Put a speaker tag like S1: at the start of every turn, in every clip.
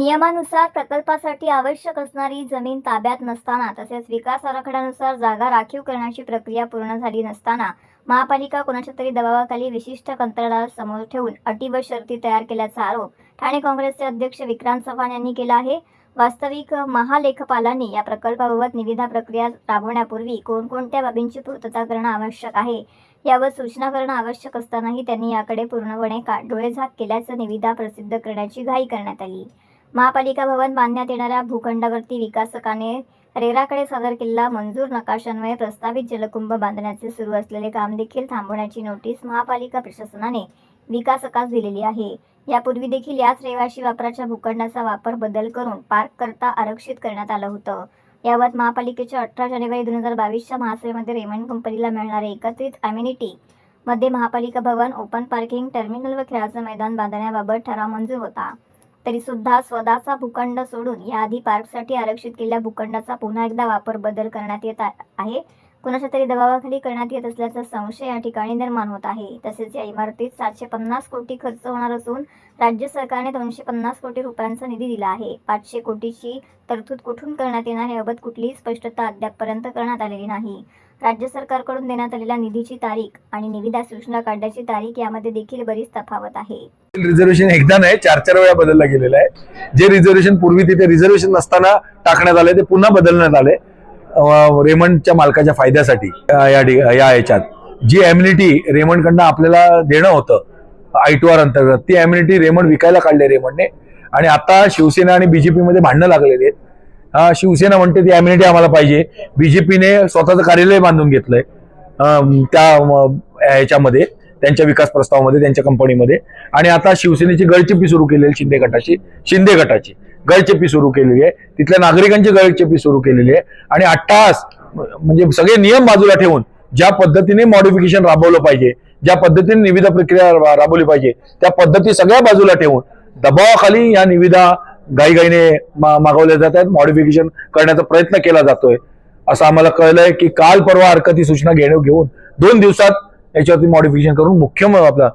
S1: नियमानुसार प्रकल्पासाठी आवश्यक असणारी जमीन ताब्यात नसताना तसेच विकास आराखड्यानुसार जागा राखीव करण्याची प्रक्रिया पूर्ण झाली नसताना महापालिका कोणाच्या तरी दबावाखाली विशिष्ट कंत्राटाला समोर ठेवून अटी व शर्ती तयार केल्याचा आरोप ठाणे काँग्रेसचे अध्यक्ष विक्रांत चव्हाण यांनी केला आहे. वास्तविक महालेखपालांनी या प्रकल्पाबाबत निविदा प्रक्रिया राबवण्यापूर्वी कोणकोणत्या बाबींची पूर्तता करणं आवश्यक आहे यावर सूचना करणं आवश्यक असतानाही त्यांनी याकडे पूर्णपणे का डोळेझाक केल्याचं निविदा प्रसिद्ध करण्याची घाई करण्यात आली. महापालिका भवन बांधण्यात येणाऱ्या भूखंडावरती विकासकाने रेराकडे सदर किल्ला मंजूर नकाशान्वये प्रस्तावित जलकुंभ बांधण्याचे सुरू असलेले काम देखील थांबवण्याची नोटीस महापालिका प्रशासनाने विकासकास दिलेली आहे. यापूर्वी देखील याच रहिवाशी वापराच्या भूखंडाचा वापर बदल करून पार्क करता आरक्षित करण्यात आलं होतं. याबाबत महापालिकेच्या अठरा जानेवारी दोन हजार बावीसच्या महासभेमध्ये रेमंड कंपनीला मिळणारे एकत्रित अम्युनिटी मध्ये महापालिका भवन ओपन पार्किंग टर्मिनल व खेळाचं मैदान बांधण्याबाबत ठराव मंजूर होता. तरी सुद्धा स्वतःचा भूखंड सोडून याआधी पार्कसाठी आरक्षित केलेल्या भूखंडाचा पुन्हा एकदा वापर बदल करण्यात येत आ- आहे. कुणाच्या तरी दबावाखाली करण्यात येत असल्याचा संशय या ठिकाणी निर्माण होत आहे. तसेच या इमारतीत सातशे पन्नास कोटी खर्च होणार असून राज्य सरकारने दोनशे पन्नास कोटी रुपयांचा निधी दिला आहे. पाचशे कोटीची तरतूद कुठून करण्यात येणार याबाबत कुठलीही स्पष्टता अद्यापपर्यंत करण्यात आलेली नाही. राज्य सरकारकडून देण्यात आलेल्या निधीची तारीख आणि निविदा सूचना काढण्याची तारीख यामध्ये देखील बरीच तफावत आहे.
S2: रिझर्वेशन एकदा नाही चार चार वेळा बदलला गेलेलं आहे. जे रिझर्वेशन पूर्वी तिथे रिझर्वेशन नसताना टाकण्यात आले ते पुन्हा बदलण्यात आले. रेमंडच्या मालकाच्या फायद्यासाठी या या याच्यात. जी एम्युनिटी रेमंडकडनं आपल्याला देणं होतं आय टू आर अंतर्गत ती एम्युनिटी रेमंड विकायला काढले रेमंडने. आणि आता शिवसेना आणि बीजेपी मध्ये भांडणं लागलेली आहेत. शिवसेना म्हणते ती एम्युनिटी आम्हाला पाहिजे. बीजेपीने स्वतःचं कार्यालय बांधून घेतलंय त्या ह्याच्यामध्ये याच्यामध्ये त्यांच्या विकास प्रस्तावामध्ये त्यांच्या कंपनीमध्ये. आणि आता शिवसेनेची गळचिपी सुरू केलेली शिंदे गटाची शिंदे गटाची. गळचेपी सुरू केलेली आहे. तिथल्या नागरिकांची गळचेपी सुरू केलेली आहे. आणि अट्टास म्हणजे सगळे नियम बाजूला ठेवून ज्या पद्धतीने मॉडिफिकेशन राबवलं पाहिजे ज्या पद्धतीने निविदा प्रक्रिया राबवली पाहिजे त्या पद्धती सगळ्या बाजूला ठेवून दबावाखाली या निविदा घाईघाईने मा- मागवल्या जात आहेत. मॉडिफिकेशन करण्याचा प्रयत्न केला जातोय. असं आम्हाला कळलंय की काल परवा हरकती सूचना घेण घेऊन दोन दिवसात याच्यावरती मॉडिफिकेशन करून मुख्य आपला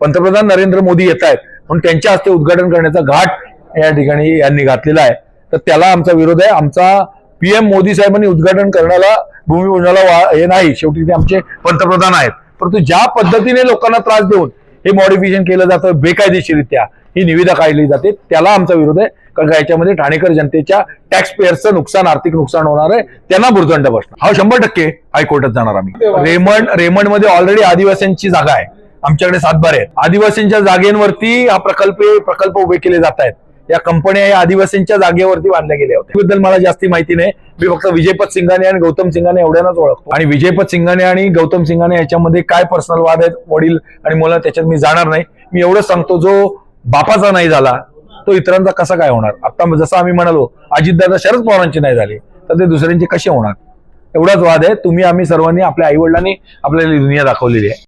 S2: पंतप्रधान नरेंद्र मोदी येत आहेत. म्हणून त्यांच्या हस्ते उद्घाटन करण्याचा घाट या ठिकाणी यांनी घातलेला आहे. तर त्याला आमचा विरोध आहे. आमचा पीएम मोदी साहेबांनी उद्घाटन करण्याला भूमिपूजनाला हे नाही. शेवटी ते आमचे पंतप्रधान आहेत. परंतु ज्या पद्धतीने लोकांना त्रास देऊन हे मॉडिफिकेशन केलं जातं बेकायदेशीरित्या ही निविदा काढली जाते त्याला आमचा विरोध आहे. कारण का याच्यामध्ये ठाणेकर जनतेच्या टॅक्स पेअर्सचं नुकसान आर्थिक नुकसान होणार आहे. त्यांना भुर्दंड बसणार. हा शंभर टक्के हायकोर्टात जाणार आम्ही. रेमंड रेमंडमध्ये ऑलरेडी आदिवासींची जागा आहे. आमच्याकडे सातबार आहेत. आदिवासींच्या जागेवरती हा प्रकल्प प्रकल्प उभे केले जात आहेत. या कंपन्या या आदिवासींच्या जागेवरती बांधल्या गेल्या होत्या. बद्दल मला जास्ती माहिती नाही. मी फक्त विजयपत सिंगाने आणि गौतम सिंगाने एवढ्यानाच ओळखतो. आणि विजयपत सिंगाने आणि गौतम सिंगाने याच्यामध्ये काय पर्सनल वाद आहेत वडील आणि मुलं त्याच्यात मी जाणार नाही. मी एवढं सांगतो जो बापाचा नाही झाला तो इतरांचा कसा काय होणार? आता जसं आम्ही म्हणालो अजितदादा शरद पवारांची नाही झाली तर ते दुसऱ्यांचे कसे होणार? एवढाच वाद आहे. तुम्ही आम्ही सर्वांनी आपल्या आई वडिलांनी आपल्याला दुनिया दाखवलेली आहे.